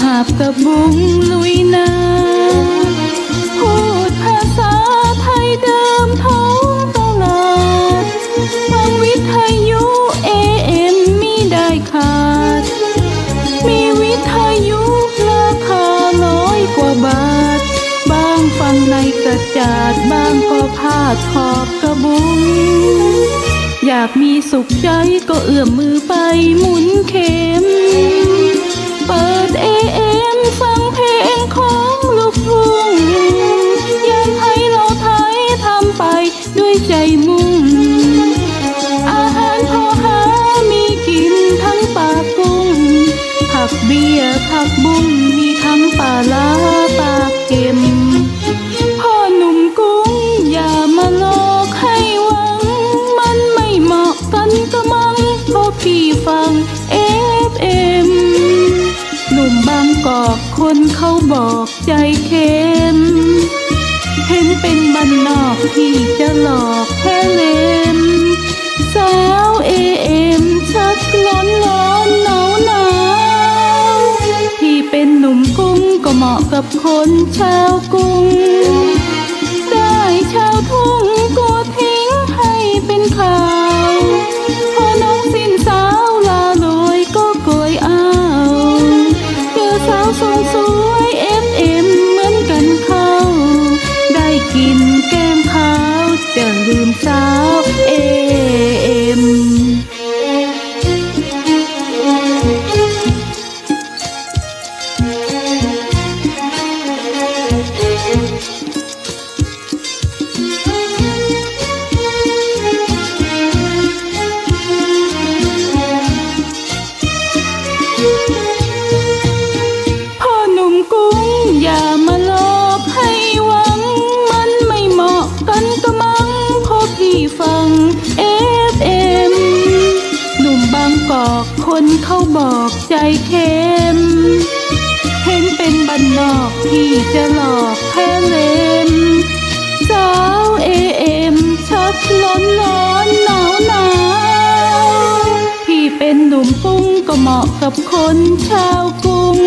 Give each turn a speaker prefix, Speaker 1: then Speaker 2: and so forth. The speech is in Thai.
Speaker 1: หาบกระบุงลุยนาพูดภาษาไทยเดิมท้องตลาดฟังวิทยุเอเอ็มมีได้ขาด มีวิทยุราคาร้อยกว่าบาท บางฟังในกระจาดบางก็พาดขอบกระบุงอยากมีสุขใจก็เอื้อมมือไปหมุนเข็ม มุ่ง อาหารพอหามีกินทั้งปลากุ้ง ผักเบี้ยผักบุ้งมีทั้งปลาลาปลาเค็มพ่อหนุ่มกุ้งอย่ามาหลอกให้หวัง มันไม่เหมาะกันกระมังเพราะพี่ฟังเอฟเอ็มหนุ่มบางกอกคนเขาบอกใจเค็ม เห็นเป็นบันนอกที่จะหลอกแค่เล่มสาวเอเอ็มชักร้อนร้อนหนาวหนาวที่เป็นหนุ่มกุ้งก็เหมาะกับคนชาวกรุง จะลืม คนเขาบอกใจเค็มเห็นเป็นบันนอกที่จะหลอกแพ้เล่มสาวเอเอ็มชักล้นร้อนหนาวหนาวพี่เป็นหนุ่มกุ้งก็เหมาะกับคนชาวกรุง